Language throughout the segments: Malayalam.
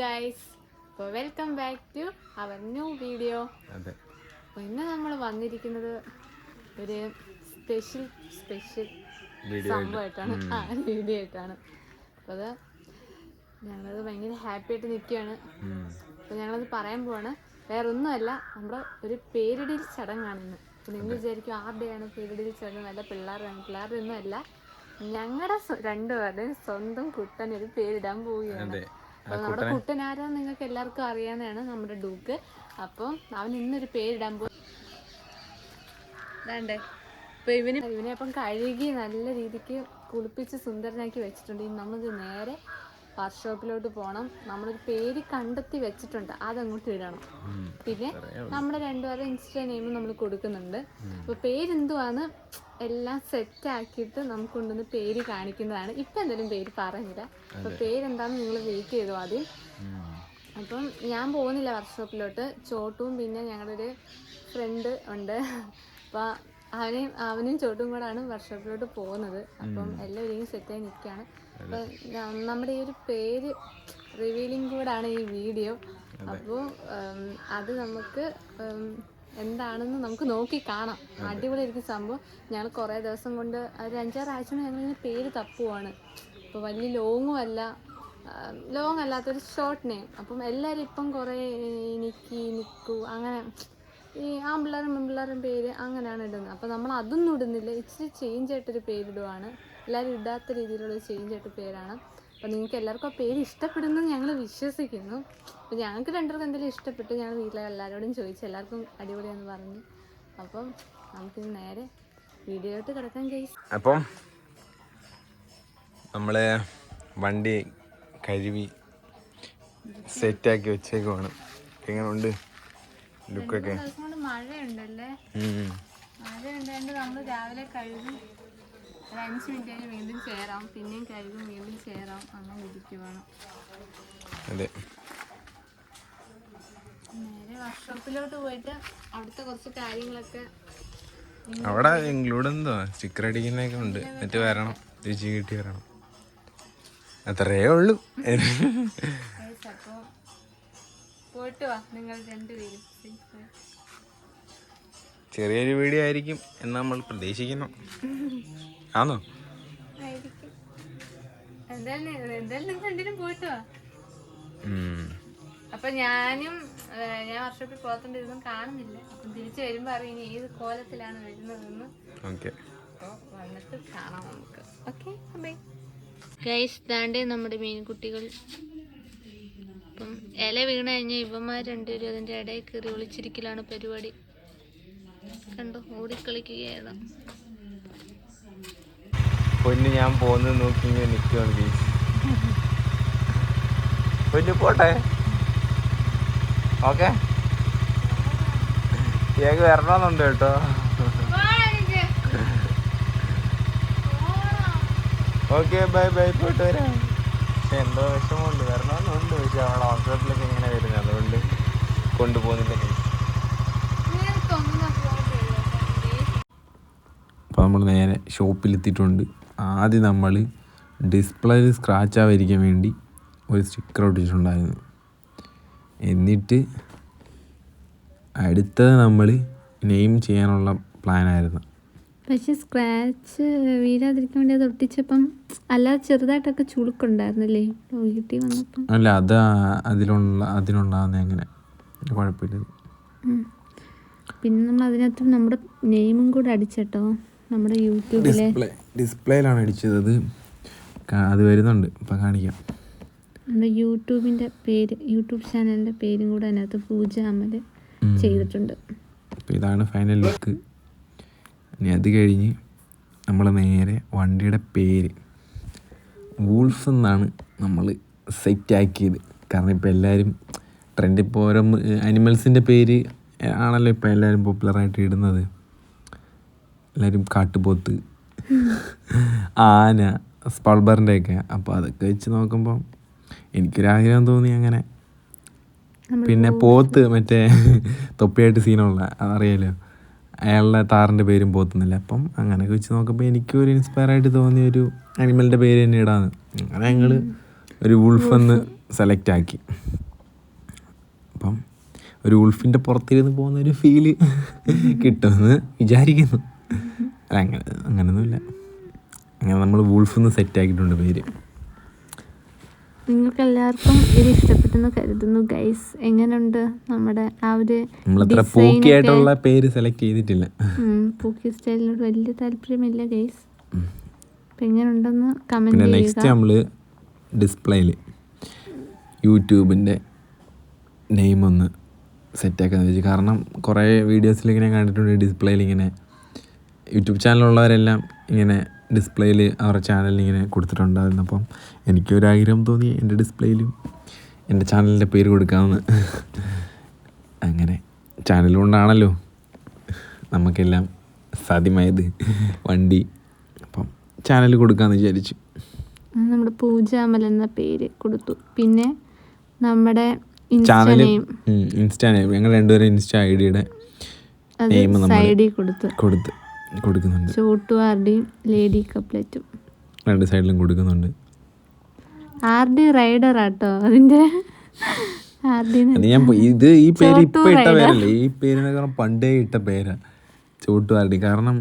ഗൈസ് അപ്പോൾ welcome back to our new video അതെ. അപ്പോൾ ഇന്ന് നമ്മൾ വന്നിരിക്കുന്നത് ഒരു സ്പെഷ്യൽ സ്പെഷ്യൽ സംഭവമായിട്ടാണ്. ആ വീഡിയോ ആയിട്ടാണ്. അപ്പോൾ അത് ഞങ്ങളത് ഭയങ്കര ഹാപ്പി ആയിട്ട് നിൽക്കുകയാണ് അപ്പോൾ ഞങ്ങളത് പറയാൻ പോവാണ്. വേറെ ഒന്നുമല്ല നമ്മുടെ ഒരു പേരിടിൽ ചടങ്ങാണ് ഇന്ന്. അപ്പോൾ നിങ്ങൾ വിചാരിക്കും ആരുടെയാണ് പേരിടിൽ ചടങ്ങ്? നല്ല പിള്ളേരാണ്. പിള്ളേരുടെ ഒന്നുമല്ല ഞങ്ങളുടെ രണ്ടുപേരുടെയും സ്വന്തം കുട്ടൻ ഒരു പേരിടാൻ പോവുകയാണ്. അപ്പോൾ നമ്മുടെ കുട്ടൻ ആരാന്ന് നിങ്ങൾക്ക് എല്ലാവർക്കും അറിയാവുന്നതാണ് നമ്മുടെ ഡൂക്ക്. അപ്പം അവൻ ഇന്നൊരു പേരിടാൻ പോയി വേണ്ടേ ഇവന് ഇവനെ അപ്പം കഴുകി നല്ല രീതിക്ക് കുളിപ്പിച്ച് സുന്ദരനാക്കി വെച്ചിട്ടുണ്ട്. നമുക്ക് നേരെ വർക്ക്ഷോപ്പിലോട്ട് പോകണം നമ്മളൊരു പേര് കണ്ടെത്തി വെച്ചിട്ടുണ്ട്. അതങ്ങോട്ട് ഇടണം. പിന്നെ നമ്മുടെ രണ്ടുപേരുടെ ഇൻസ്റ്റാ നെയിം നമ്മൾ കൊടുക്കുന്നുണ്ട്. അപ്പൊ പേരെന്തുവാന്ന് എല്ലാം സെറ്റ് ആക്കിയിട്ട് നമുക്ക് കൊണ്ടുവന്ന് പേര് കാണിക്കുന്നതാണ്. ഇപ്പൊ എന്തായാലും പേര് പറഞ്ഞില്ല. അപ്പൊ പേരെന്താന്ന് നിങ്ങൾ വെയിറ്റ് ചെയ്തു ആദ്യം. അപ്പം ഞാൻ പോകുന്നില്ല വർക്ക്ഷോപ്പിലോട്ട് ചോട്ടും പിന്നെ ഞങ്ങളുടെ ഒരു ഫ്രണ്ട് ഉണ്ട്. അപ്പം അവനെയും അവനും ചോട്ടും കൂടാണ് വർക്ക്ഷോപ്പിലോട്ട് പോകുന്നത്. അപ്പം എല്ലാം ഒരുങ്ങി സെറ്റായി നിൽക്കുകയാണ്. അപ്പം നമ്മുടെ ഈ ഒരു പേര് റിവീലിംഗ് കൂടാണ് ഈ വീഡിയോ അപ്പോൾ അത് നമുക്ക് എന്താണെന്ന് നമുക്ക് നോക്കി കാണാം. അടിപൊളിയായിരിക്കും സംഭവം. ഞങ്ങൾ കുറേ ദിവസം കൊണ്ട് ഒരു അഞ്ചാറാഴ്ച കൊണ്ട് ഞങ്ങളിങ്ങനെ പേര് തപ്പുവാണ്. അപ്പോൾ വലിയ ലോങ്ങും അല്ല. ലോങ് അല്ലാത്തൊരു ഷോർട്ട് നെയിം അപ്പം എല്ലാവരും ഇപ്പം കുറേ നിക്കി നിക്കു അങ്ങനെ ഈ ആമ്പിള്ളാരും പെൺപിള്ളേരും പേര് അങ്ങനെയാണ് ഇടുന്നത്. അപ്പം നമ്മൾ അതൊന്നും ഇടുന്നില്ല. ഇച്ചിരി ചേഞ്ച് ആയിട്ടൊരു പേരിടുവാണ്. എല്ലാവരും ഇടാത്ത രീതിയിലുള്ള ചേഞ്ച് ആയിട്ട് പേരാണ്. അപ്പം നിങ്ങൾക്ക് എല്ലാവർക്കും ആ പേര് ഇഷ്ടപ്പെടുന്നു ഞങ്ങൾ വിശ്വസിക്കുന്നു. അപ്പം ഞങ്ങൾക്ക് രണ്ടുപേർക്കും എന്തെങ്കിലും ഇഷ്ടപ്പെട്ട് ഞങ്ങൾ വീട്ടിലെ എല്ലാവരോടും ചോദിച്ചു. എല്ലാവർക്കും അടിപൊളിയാണെന്ന് പറഞ്ഞു. അപ്പം നമുക്ക് നേരെ വീഡിയോയിട്ട് കിടക്കാൻ കഴിയും അപ്പം നമ്മളെ വണ്ടി കഴുകി സെറ്റാക്കി വെച്ചേക്കുവാണ്. എങ്ങനെയുണ്ട് ലുക്കൊക്കെ. മഴയുണ്ടല്ലേ. നമ്മൾ രാവിലെ കഴുകി ഒരു അഞ്ച് മിനിറ്റ് കഴിഞ്ഞ് വീണ്ടും ചേരാം. പിന്നെയും കഴുകും വീണ്ടും ചേരാം. അങ്ങനെ ഇരിക്കുവാണ്. അതെ. നേരെ വർക്ക്ഷോപ്പിലോട്ട് പോയിട്ട് അവിടുത്തെ കുറച്ച് കാര്യങ്ങളൊക്കെ അവിടെ ഇൻക്ലൂഡ് എന്തോ സ്റ്റിക്കർ അടിക്കുന്നൊക്കെ ഉണ്ട്. എന്നിട്ട് വരണം. തിരിച്ചു കിട്ടി വരണം. അത്രേ ഉള്ളൂ. അപ്പോൾ പോയിട്ട് വാ നിങ്ങൾ രണ്ടുപേരും. safe. ചെറിയൊരു വീഡിയോ ആയിരിക്കും എന്ന് നമ്മൾ പ്രതീക്ഷിക്കുന്നു. ആണോ. അപ്പൊ ഞാനും ഞാൻ വർഷോപ്പിൽ പോകത്തോണ്ടിരുന്നു കാണുന്നില്ല. അപ്പൊ തിരിച്ചു വരുമ്പോ അറിയാം ഇനി ഏത് കോലത്തിലാണ് വരുന്നതെന്ന്. വന്നിട്ട് കാണാം നമുക്ക്. ഓക്കെ ബൈ ഗൈസ് താണ്ടേ നമ്മുടെ മീൻകുട്ടികൾ അപ്പം ഇല വീണ് കഴിഞ്ഞ ഇവന്മാർ രണ്ടുപേരും അതിന്റെ ഇടയിൽ കയറി ഒളിച്ചിരിക്കലാണ് പരിപാടി. കണ്ടോ? ഓടിക്കളിക്കുകയാണ്. പൊന്ന് ഞാൻ പോന്ന് നോക്കി ഇങ്ങനെ നിൽക്കുകയാണ് ബീച്ച് പൊന്നു പോട്ടെ. ഓക്കെ. ഏക വരണമെന്നുണ്ട് കേട്ടോ. ഓക്കെ ബൈ ബൈ പോയിട്ട് വരാം. പക്ഷെ എന്തോ വിഷമമുണ്ട്. വരണമെന്നുണ്ട് പക്ഷെ അവളെ ഹോസ്പിറ്റലിലൊക്കെ ഇങ്ങനെ വരുന്നത്. അതുകൊണ്ട് കൊണ്ടുപോകുന്നില്ല. അപ്പോൾ നമ്മൾ നേരെ ഷോപ്പിലെത്തിയിട്ടുണ്ട്. ആദ്യം നമ്മൾ ഡിസ്പ്ലേയിൽ സ്ക്രാച്ച് ആവാതിരിക്കാൻ വേണ്ടി ഒരു സ്റ്റിക്കർ ഒട്ടിച്ചിട്ടുണ്ടായിരുന്നു. എന്നിട്ട് അടുത്തത് നമ്മൾ നെയിം ചെയ്യാനുള്ള പ്ലാനായിരുന്നു പക്ഷെ സ്ക്രാച്ച് വീഴാതിരിക്കാൻ വേണ്ടി അത് ഒട്ടിച്ചപ്പം അല്ല ചെറുതായിട്ടൊക്കെ ചുളുക്കുണ്ടായിരുന്നല്ലേ? വീട്ടിൽ വന്നപ്പം. അല്ല അത് അതിലുള്ള അതിലുണ്ടാകുന്ന എങ്ങനെ കുഴപ്പമില്ല പിന്നെ നമ്മൾ അതിനകത്ത് നമ്മുടെ നെയിമും കൂടെ അടിച്ചട്ടോ. നമ്മുടെ യൂട്യൂബിലെ. ഡിസ്പ്ലേ ഡിസ്പ്ലേയിലാണ് അടിച്ചത്. അത് അത് വരുന്നുണ്ട്. ഇപ്പം കാണിക്കാം. നമ്മുടെ യൂട്യൂബിന്റെ പേര് യൂട്യൂബ് ചാനലിന്റെ പേരും കൂടെ അതിനകത്ത് പൂജ അമൽ ചെയ്തിട്ടുണ്ട്. ഇതാണ് ഫൈനൽ ലുക്ക് ഇനി അത് കഴിഞ്ഞ് നമ്മൾ നേരെ വണ്ടിയുടെ പേര്. വൂൾഫ് എന്നാണ് നമ്മൾ സെറ്റാക്കിയത് കാരണം ഇപ്പോൾ എല്ലാവരും ട്രെൻഡ് ഇപ്പോൾ ഓരോ അനിമൽസിന്റെ പേര് ആണല്ലോ ഇപ്പോൾ എല്ലാവരും പോപ്പുലറായിട്ട് ഇടുന്നത്. എല്ലാവരും കാട്ടുപോത്ത്. ആന സ്പൾബറിന്റെ ഒക്കെ. അപ്പോൾ അതൊക്കെ വെച്ച് നോക്കുമ്പോൾ എനിക്കൊരാഗ്രഹം തോന്നി അങ്ങനെ. പിന്നെ പോത്ത്. മറ്റേ തൊപ്പിയായിട്ട് സീനുള്ള അതറിയാലോ അയാളുടെ താറിന്റെ പേരും പോത്തുന്നില്ല. അപ്പം അങ്ങനെയൊക്കെ വെച്ച് നോക്കുമ്പോൾ എനിക്ക് ഒരു ഇൻസ്പയർ ആയിട്ട് തോന്നിയ ഒരു അനിമലിന്റെ പേര് തന്നെ ഇടാന്ന് അങ്ങനെ ഞങ്ങൾ ഒരു വുൾഫ് എന്ന് സെലക്ട് ആക്കി. അപ്പം ഒരു ഉൾഫിന്റെ പുറത്തിരുന്ന് പോകുന്ന ഒരു ഫീൽ കിട്ടുമെന്ന് വിചാരിക്കുന്നു. അങ്ങനെ അങ്ങനെയൊന്നുമില്ല അങ്ങനെ നമ്മൾ വുൾഫ് എന്ന് സെറ്റ് ആക്കിയിട്ടുണ്ട് പേര്. നിങ്ങൾക്ക് എല്ലാവർക്കും ഇത് ഇഷ്ടപ്പെട്ടെന്ന് കരുതുന്നു ഗൈസ് എങ്ങനെയുണ്ട് നമ്മുടെ ആ ഒരു പൂക്കിയായിട്ടുള്ള പേര് സെലക്ട് ചെയ്തിട്ടില്ല. പൂക്കി സ്റ്റൈലിനോട് വലിയ താല്പര്യമില്ല ഗൈസ് അപ്പം എങ്ങനെയുണ്ടെന്ന് കമന്റ് നെക്സ്റ്റ് നമ്മൾ ഡിസ്പ്ലേയിൽ യൂട്യൂബിന്റെ നെയിം ഒന്ന് സെറ്റാക്കാന്ന് വെച്ചു കാരണം കുറേ വീഡിയോസിൽ ഇങ്ങനെ കണ്ടിട്ടുണ്ട് ഡിസ്പ്ലേയിൽ ഇങ്ങനെ. യൂട്യൂബ് ചാനലുള്ളവരെല്ലാം ഇങ്ങനെ ഡിസ്പ്ലേയിൽ അവരുടെ ചാനലിൽ ഇങ്ങനെ കൊടുത്തിട്ടുണ്ടായിരുന്നു അപ്പം എനിക്കൊരാഗ്രഹം തോന്നി എന്റെ ഡിസ്പ്ലേയിലും എന്റെ ചാനലിന്റെ പേര് കൊടുക്കാമെന്ന്. അങ്ങനെ ചാനൽ കൊണ്ടാണല്ലോ നമുക്കെല്ലാം സാധ്യമായത് വണ്ടി. അപ്പം ചാനൽ കൊടുക്കാമെന്ന് വിചാരിച്ചു. നമ്മുടെ പൂജാമൽ എന്ന പേര് കൊടുത്തു. പിന്നെ നമ്മുടെ ഇൻസ്റ്റ ചാനൽ ഇൻസ്റ്റാ നെയിം. ഞങ്ങൾ രണ്ടുപേരും ഇൻസ്റ്റാ ഐ ഡിയുടെ നമ്മൾ കൊടുത്തു. കൊടുത്ത്. കൊടുക്കുന്നുണ്ട്. ചോട്ടു ആർ ഡിയും ലേഡി കപ്ലറ്റും. രണ്ട് സൈഡിലും കൊടുക്കുന്നുണ്ട്. ആർഡി റൈഡർ ആട്ടോ അതിന്റെ? ആർഡി ഞാൻ ഇത് ഈ പേര് ഇപ്പൊ ഇട്ട. പേരല്ലേ? ഈ പേരിനെ കാരണം പണ്ടേ ഇട്ട പേരാ. ചോട്ടുവാരടി കാരണം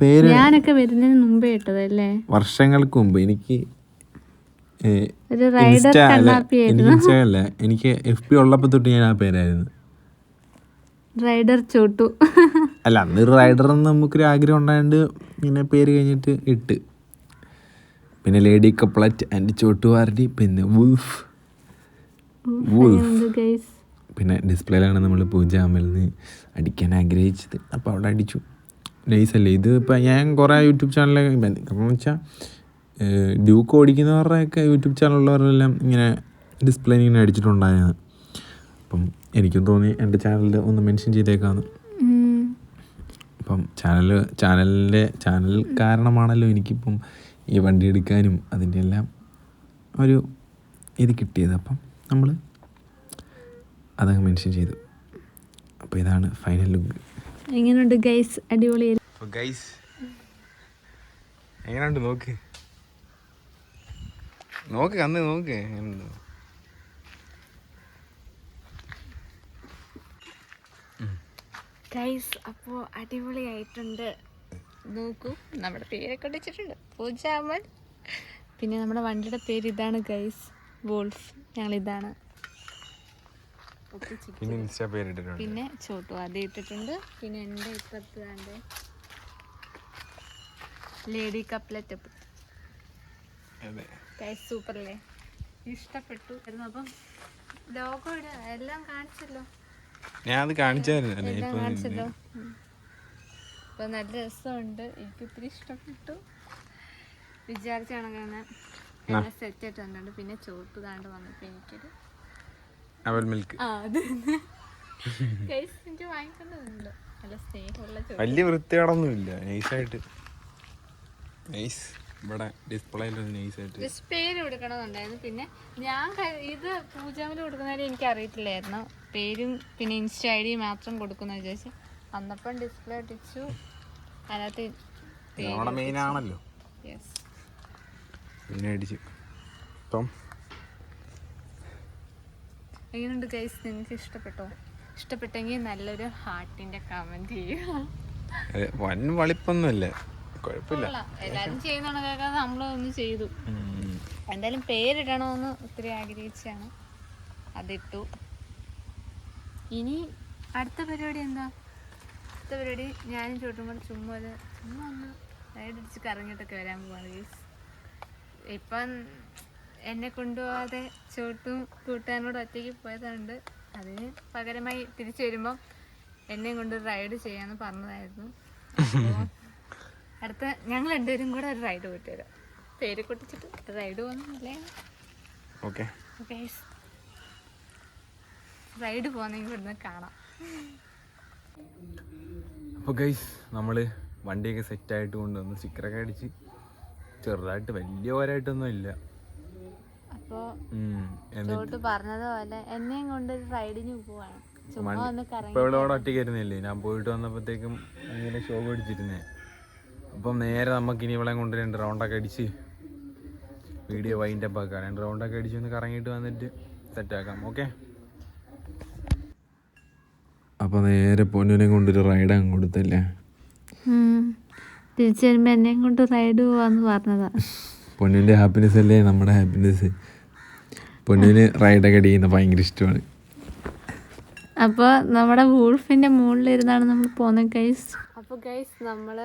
പേര് ഞാനൊക്കെ വരുന്നതിന് മുമ്പേ ഇട്ടതല്ലേ? വർഷങ്ങൾക്ക് മുമ്പ് എനിക്ക് ഒരു റൈഡർ ഇൻസ്റ്റ അല്ല കണ്ണാപ്പി എനിക്ക് ഇൻസ്റ്റ അല്ല. എനിക്ക് എഫ് പി ഉള്ളപ്പോ തൊട്ട് ഞാൻ ആ പേരായിരുന്നു. റൈഡർ ചോട്ടു. അല്ല അന്ന് റൈഡർ എന്ന് നമുക്കൊരു ആഗ്രഹം ഉണ്ടായതുകൊണ്ട് ഇങ്ങനെ പേര് കഴിഞ്ഞിട്ട് ഇട്ട്. പിന്നെ ലേഡി കപ്ലറ്റ് ആൻഡ് ചോട്ടുവാർഡി പിന്നെ വൂഫ് വുൾഫ് ഗൈസ് പിന്നെ ഡിസ്പ്ലേയിലാണ് നമ്മൾ പൂജ അമലിന് അടിക്കാൻ ആഗ്രഹിച്ചത്. അപ്പോൾ അവിടെ അടിച്ചു. നൈസല്ലേ ഇത് ഇപ്പം ഞാൻ കുറേ യൂട്യൂബ് ചാനലൊക്കെ കാരണം വെച്ചാൽ ഡ്യൂക്ക് ഓടിക്കുന്നവരുടെയൊക്കെ യൂട്യൂബ് ചാനലുള്ളവരെല്ലാം ഇങ്ങനെ ഡിസ്പ്ലേ ഇങ്ങനെ അടിച്ചിട്ടുണ്ടായിരുന്നു. അപ്പം എനിക്കും തോന്നി എന്റെ ചാനലിൽ ഒന്ന് മെൻഷൻ ചെയ്തേക്കാന്ന്. അപ്പം ചാനൽ ചാനലിന്റെ ചാനൽ കാരണമാണല്ലോ എനിക്കിപ്പം ഈ വണ്ടി എടുക്കാനും അതിന്റെ എല്ലാം ഒരു ഇത് കിട്ടിയത്. അപ്പം നമ്മൾ അതങ്ങ് മെൻഷൻ ചെയ്തു. അപ്പോൾ ഇതാണ് ഫൈനൽ ലുക്ക് എങ്ങനെയുണ്ട് ഗൈസ് അടിപൊളി അപ്പോൾ ഗൈസ് എങ്ങനെയുണ്ട് നോക്ക്. നോക്ക് അന്ന് നോക്ക്. ഗൈസ് അപ്പോൾ അടിപൊളിയായിട്ടുണ്ട്. നോക്കൂ നമ്മുടെ പേരൊക്കെ വെച്ചിട്ടുണ്ട്. പൂജാമൻ പിന്നെ നമ്മുടെ വണ്ടിയുടെ പേര് ഇതാണ് ഗൈസ് വോൾഫ് ഞങ്ങൾ ഇതാണ് പിന്നെ ഇൻസ്റ്റാ പേരിട്ടിട്ടുണ്ട്. പിന്നെ ചോട്ടു അത് ഇട്ടിട്ടുണ്ട്. പിന്നെ എന്റെ ഇപ്പത്താണ്ട് ലേഡി കപ്ലറ്റ് ഗൈസ് സൂപ്പർ അല്ലേ? ഇഷ്ടപ്പെട്ടു. അപ്പം ലോഗോ എല്ലാം കാണിച്ചല്ലോ. ഞാൻ അത് കാണിച്ചായിരുന്നു ഇപ്പൊ. നല്ല രസമുണ്ട്. എനിക്ക് ഒത്തിരി ഇഷ്ടപ്പെട്ടു. വിചാരിച്ചാണ് എല്ലാം സെറ്റ് ആയിട്ട് വന്നിട്ടുണ്ട്. പിന്നെ ചോപ്പ് താണ്ട് വന്നപ്പോ എനിക്കൊരു അവൽ മിൽക്ക് ആ അത് ഗൈസ് എനിക്ക് വാങ്ങിക്കേണ്ടതുണ്ട് നല്ല സ്നേഹമുള്ള വലിയ വൃത്തികേടൊന്നുമില്ല. നൈസായിട്ട് നൈസ് ഇവിടെ ഡിസ്പ്ലേയിൽ നൈസ് ആയിട്ട് പേര് കൊടുക്കണമെന്നുണ്ടായിരുന്നു. പിന്നെ ഞാൻ ഇത് പൂജാമിൽ കൊടുക്കുന്നതിൽ എനിക്ക് അറിയത്തില്ലായിരുന്നു. പേരും പിന്നെ ഇൻസ്റ്റ ഐ ഡി മാത്രം കൊടുക്കുന്ന വിചാരിച്ചു അന്നപ്പം ഡിസ്പ്ലേ ഒട്ടിച്ചു അതിനകത്ത് നമ്മുടെ മെയിൻ ആണല്ലോ. യെസ് പിന്നെ അടിച്ചു. ഇപ്പം എങ്ങനെയുണ്ട് ഗൈസ് നിങ്ങൾക്ക് ഇഷ്ടപ്പെട്ടോ? ഇഷ്ടപ്പെട്ടെങ്കിൽ നല്ലൊരു ഹാർട്ടിന്റെ കമന്റ് ചെയ്യുക. വൻ വളിപ്പൊന്നുമില്ല കുഴപ്പമില്ല. എല്ലാരും ചെയ്യുന്ന കേൾക്കാതെ നമ്മളൊന്ന് ചെയ്തു. എന്തായാലും പേരിടണമെന്ന് ഒത്തിരി ആഗ്രഹിച്ചാണ് അതിട്ടു. ഇനി അടുത്ത പരിപാടി എന്താ? അടുത്ത പരിപാടി ഞാനും ചോട്ടും കൂടെ ചുമ്മാ ഒരു ചുമ്മാ ഒന്ന് റൈഡ് അടിച്ച് കറങ്ങിയിട്ടൊക്കെ വരാൻ പോവാണ് ഗൈസ് ഇപ്പം എന്നെ കൊണ്ടുപോകാതെ ചോട്ടും കൂട്ടാനോട് ഒറ്റയ്ക്ക് പോയതുകൊണ്ട് അതിന് പകരമായി തിരിച്ചു വരുമ്പോൾ എന്നെ കൊണ്ട് റൈഡ് ചെയ്യാന്ന് പറഞ്ഞതായിരുന്നു. അടുത്ത ഞങ്ങൾ രണ്ടുപേരും കൂടെ ഒരു റൈഡ് പോയിട്ട് വരാം. പേര് കൊട്ടിച്ചിട്ട് റൈഡ് പോകുന്നില്ലേ? ഓക്കെ റൈഡ് പോകുന്നെങ്കിൽ ഇവിടുന്ന് കാണാം. അപ്പോൾ ഗൈസ് നമ്മൾ വണ്ടിയൊക്കെ സെറ്റായിട്ട് കൊണ്ടുവന്ന് സ്റ്റിക്കറൊക്കെ അടിച്ച് ചെറുതായിട്ട് വലിയ പോരായിട്ടൊന്നും ഇല്ല. അപ്പോൾ. പറഞ്ഞതുപോലെ എന്നെയും കൊണ്ട് ഒരു റൈഡിന് പോവാണ്. ചുമ്മാ ഒന്ന് കറങ്ങി ഇവിടെ അവിടെ ഒറ്റയ്ക്ക് ഇരുന്നില്ലേ ഞാൻ പോയിട്ട് വന്നപ്പോഴത്തേക്കും ഇങ്ങനെ ഷോ അടിച്ചിരുന്നേ. അപ്പം നേരെ നമുക്ക് ഇനി ഇവളെ കൊണ്ട് രണ്ട് റൗണ്ടൊക്കെ അടിച്ച് വീഡിയോ വൈൻഡ് അപ്പ് ആക്കാം. രണ്ട് റൗണ്ടൊക്കെ അടിച്ച് ഒന്ന് കറങ്ങിയിട്ട് വന്നിട്ട് സെറ്റാക്കാം ഓക്കെ അപ്പോൾ നേരെ പൊന്നിനെ കൊണ്ടൊരു റൈഡ് അങ്ങ് കൊടുത്തല്ലേ? തിരിച്ചു വരുമ്പോ എന്നെ കൊണ്ട് റൈഡ് പോവാന്ന് പറഞ്ഞതാ. പൊന്നിന്റെ ഹാപ്പിനെസ് അല്ലേ? നമ്മുടെ ഹാപ്പിനെസ് പൊന്നിന് റൈഡൊക്കെ അടിക്കുന്ന ഭയങ്കര ഇഷ്ടമാണ്. അപ്പോൾ നമ്മുടെ വൂൾഫിന്റെ മുകളിലിരുന്നാണ് നമ്മൾ പോകുന്നത് ഗൈസ് അപ്പോൾ ഗൈസ് നമ്മൾ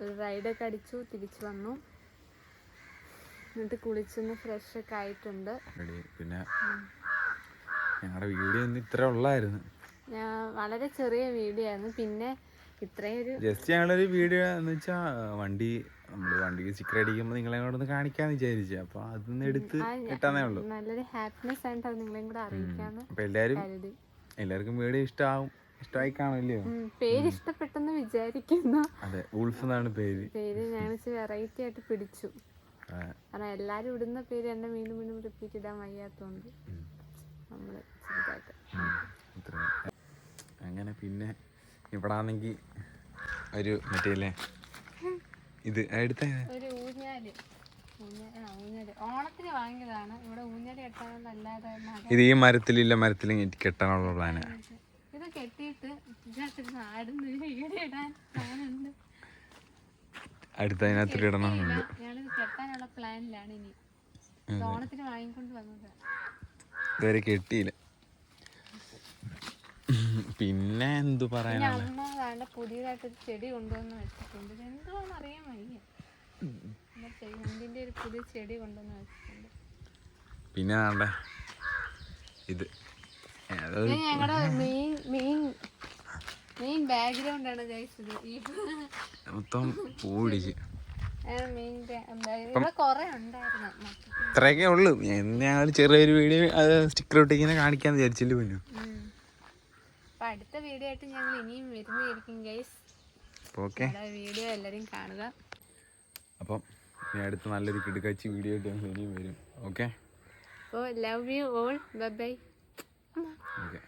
ഒരു റൈഡൊക്കെ അടിച്ചു തിരിച്ചു വന്നു. എന്നിട്ട് കുളിച്ചൊന്ന് ഫ്രഷ് ഒക്കെ ആയിട്ടുണ്ട്. പിന്നെ ഞങ്ങളുടെ വീഡിയോ ഇന്ന് ഇത്ര ഉള്ളായിരുന്നു. ഞാൻ വളരെ ചെറിയ വീഡിയോ ആയിരുന്നു പിന്നെ ഇത്രയും ഒരു ജസ്റ്റ് ഞങ്ങളൊരു വീഡിയോ എന്ന് വെച്ചാൽ വണ്ടി നമ്മൾ വണ്ടിക്ക് സ്റ്റിക്കർ അടിക്കുമ്പോൾ നിങ്ങളെ കൂടെ ഒന്ന് കാണിക്കാന്ന് വിചാരിച്ചു. അപ്പൊ അതൊന്ന് എടുത്ത് കിട്ടാന്നേ ഉള്ളൂ. നല്ലൊരു ഹാപ്പിനെസ് ആയിട്ട് അത് നിങ്ങളെയും കൂടെ അറിയിക്കാന്ന് അപ്പോൾ എല്ലാരും എല്ലാവർക്കും വീഡിയോ ഇഷ്ടമാവും ഇഷ്ടമായി കാണില്ലയോ പേര് ഇഷ്ടപ്പെട്ടെന്ന് വിചാരിക്കുന്നു. അതെ ഉൾഫ് എന്നാണ് പേര്. പേര് ഞാൻ വെറൈറ്റി ആയിട്ട് പിടിച്ചു. കാരണം എല്ലാരും ഇടുന്ന പേര് എന്നെ വീണ്ടും വീണ്ടും റിപ്പീറ്റ് ഇടാൻ വയ്യാത്തോണ്ട് നമ്മൾ. അങ്ങനെ പിന്നെ ഇവിടെ ആണെങ്കിൽ ഒരു മറ്റേ ഇത് എടുത്ത. ഒരു ഊഞ്ഞാൽ. ഇത് ഈ മരത്തിലില്ല മരത്തിൽ കെട്ടാനുള്ള പ്ലാനാ അടുത്ത അതിനകത്ത് ഇടണമെന്നുണ്ട് ഇതുവരെ കെട്ടിയില്ല. പിന്നെ എന്തു പറയാനാണ്? പുതിയതായിട്ട് ചെടി കൊണ്ടുവന്ന് വെച്ചിട്ടുണ്ട്. ഇത് എന്തുവാന്ന് അറിയാൻ വയ്യ. ഒരു പുതിയ ചെടി കൊണ്ടുവന്ന് വെച്ചിട്ടുണ്ട്. പിന്നെ ഇത്. ഞങ്ങളുടെ മെയിൻ മെയിൻ മെയിൻ ബാക്ക്ഗ്രൗണ്ട് ആണ് ഗൈസ് ഇത്. ഈ മൊത്തം പൂടിച്ച് മെയിൻ ഇവിടെ കൊറേ ഉണ്ടായിരുന്നു. ഇത്രയൊക്കെ ഉള്ളു. ഞങ്ങൾ ചെറിയൊരു വീഡിയോ അത് സ്റ്റിക്കർ ഒട്ടിങ്ങനെ കാണിക്കാൻ വിചാരിച്ചില്ല പിന്നെ. അപ്പൊ അടുത്ത വീഡിയോ ആയിട്ട് ഞങ്ങൾ ഇനിയും വരുന്നതായിരിക്കും ഗൈസ് ഓക്കെ വീഡിയോ എല്ലാവരും കാണുക. അപ്പം ഇനി അടുത്ത നല്ലൊരു കിടക്കാച്ചി വീഡിയോ ആയിട്ട് ഞങ്ങൾ ഇനിയും വരും. ഓക്കെ അപ്പോൾ love you all bye bye okay